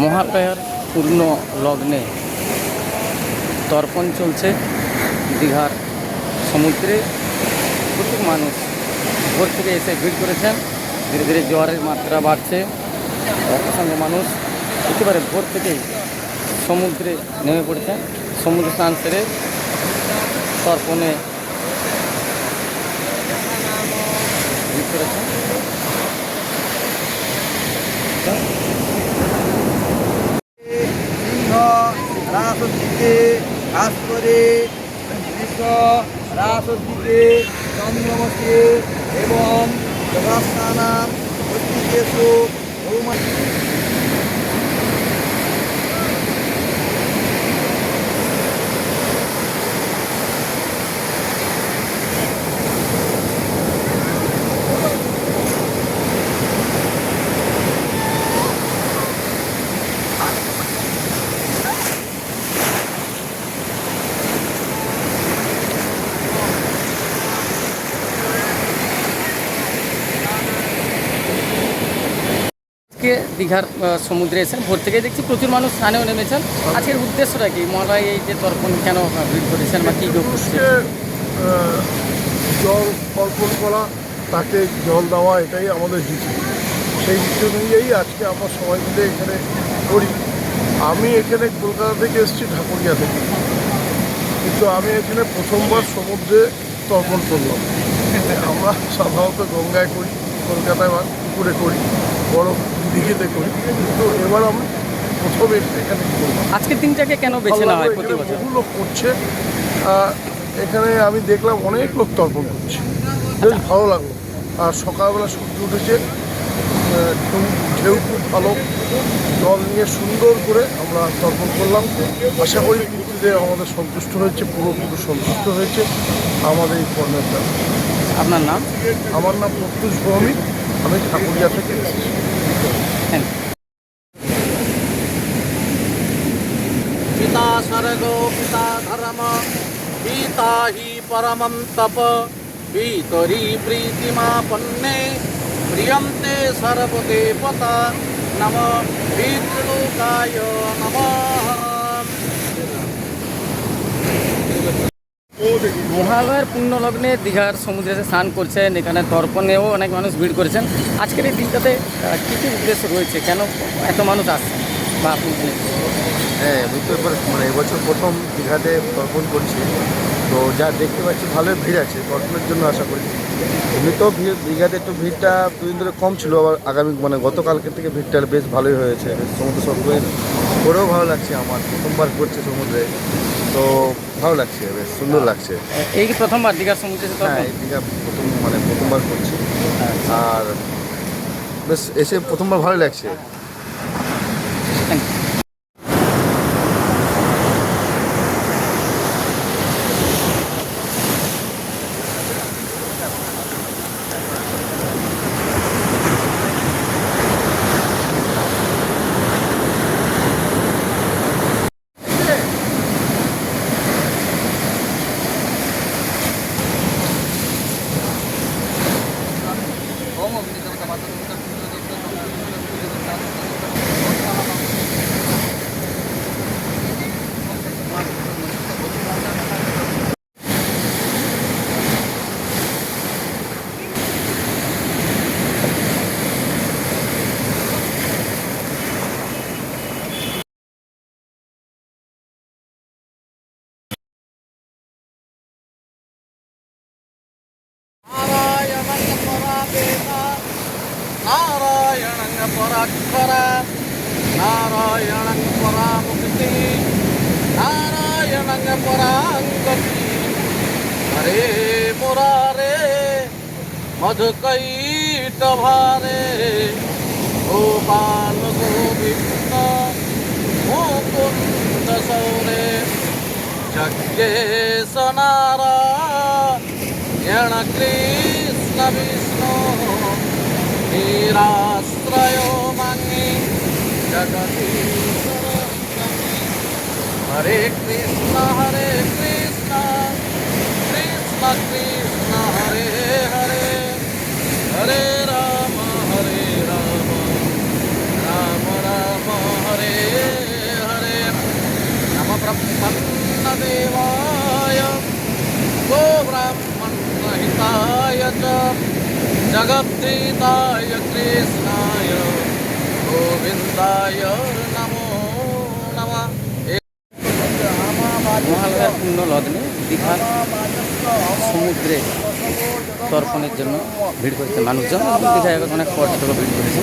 মহালয়ার পূর্ণ লগ্নে তর্পণ চলছে দীঘার সমুদ্রে। প্রচুর মানুষ ভোর থেকে এসে ভিড় করেছেন। ধীরে ধীরে জোয়ারের মাত্রা বাড়ছে। অসংখ্য মানুষ একেবারে ভোর থেকেই সমুদ্রে নেমে পড়েছেন। সমুদ্র স্নান সেরে তর্পণে ভিড় করেছেন সিংহ রাসদিতে কাজ করে বৃষ রাসদিতে চন্দ্রমসে এবং জগাস্থানাম প্রত্যেকেশু ভৌমা আজকে দীঘার সমুদ্রে এসেছেন ভোর থেকে দেখছি প্রচুর মানুষ স্নানেও নেমেছেন। আজকের উদ্দেশ্যটা কি? মহালয় এই যে তর্পণ কেন ভিড় করেছেন বা কী জল অর্পণ করা তাকে জল দেওয়া এটাই আমাদের রীতি সেই রীতি অনুযায়ী আজকে আমরা সবাই মিলে এখানে করি। আমি এখানে কলকাতা থেকে এসেছি ঠাকুরিয়া থেকে। কিন্তু আমি এখানে প্রথমবার সমুদ্রে তর্পণ করলাম। আমরা সাধারণত গঙ্গায় করি কলকাতায় বা পুকুরে করি বড় দিঘিতে করি। কিন্তু এবার আমি প্রথমে এখানে আজকে আজকের দিনটাকে কেন বেছে নেওয়া হয় প্রতি বছর? বহু লোক করছে। এখানে আমি দেখলাম অনেক লোক তর্পণ করছে। বেশ ভালো লাগল। আর সকালবেলা সূর্য উঠেছে ঢেউ খুব ভালো জল নিয়ে সুন্দর করে আমরা তর্পণ করলাম। আশা করি যে আমাদের সন্তুষ্ট হয়েছে পুরোপুরি সন্তুষ্ট হয়েছে আমাদের এই পণ্যের দ্বারা। আপনার নাম? আমার নাম প্রত্যুষ ভৌমিক আমি ঠাকুরিয়া থেকে এসেছি। পিতা সর্গ পিতা পিতা হি পরমম তপ প্রীতিমা পণ্যে प्रीतिमापन्ने प्रियन्ते सर्वदेवता नम पितृलोकाय नमः মহালয়ের পূর্ণ লগ্নে দীঘার সমুদ্রে এসে স্নান করছেন এখানে তর্পণেও অনেক মানুষ ভিড় করেছেন আজকের এই দিনটাতে আহ, কী কী উদ্দেশ্য রয়েছে কেন এত মানুষ আসছেন বা আপনি এখানে হ্যাঁ বুঝতে পার মানে এবছর প্রথম দীঘাতে তর্পণ করছি তো যা দেখতে পাচ্ছি ভালোই ভিড় আছে তর্পণের জন্য আশা করি এমনিতেও ভিড় দীঘাতে একটু ভিড়টা দুদিন ধরে কম ছিল আবার আগামী মানে গতকালকে থেকে ভিড়টা বেশ ভালোই হয়েছে। সমুদ্র সঙ্গে করেও ভালো লাগছে আমার প্রথমবার করছে সমুদ্রে তো ভালো লাগছে বেশ সুন্দর লাগছে। এই কি প্রথমবার দীঘার সমুদ্রে হ্যাঁ দীঘা প্রথম মানে প্রথমবার করছি আর বেশ এসে প্রথমবার ভালো লাগছে। నారాయణంగ పరాక్షర నారాయణంగ పరాముక్తి నారాయణంగ పరాంగతి హరే మురారే మధుకైట భారే గోపాల గోవింద ముకుంద సౌరే নিরাশ্রয় মাঙে। জগতি হরে কৃষ্ণ হরে কৃষ্ণ কৃষ্ণ কৃষ্ণ, হরে হরে। হরে রাম হরে রাম রাম রাম, হরে হরে। নম ব্রহ্মণ দেবায় গো ব্রাহ্মণ হিতায় মহালয়ার পূর্ণ লগ্নে দীঘার সমুদ্রে তর্পণের জন্য ভিড় করেছে মানুষজন। দীঘায় অনেক পর্যটকও ভিড় করেছে।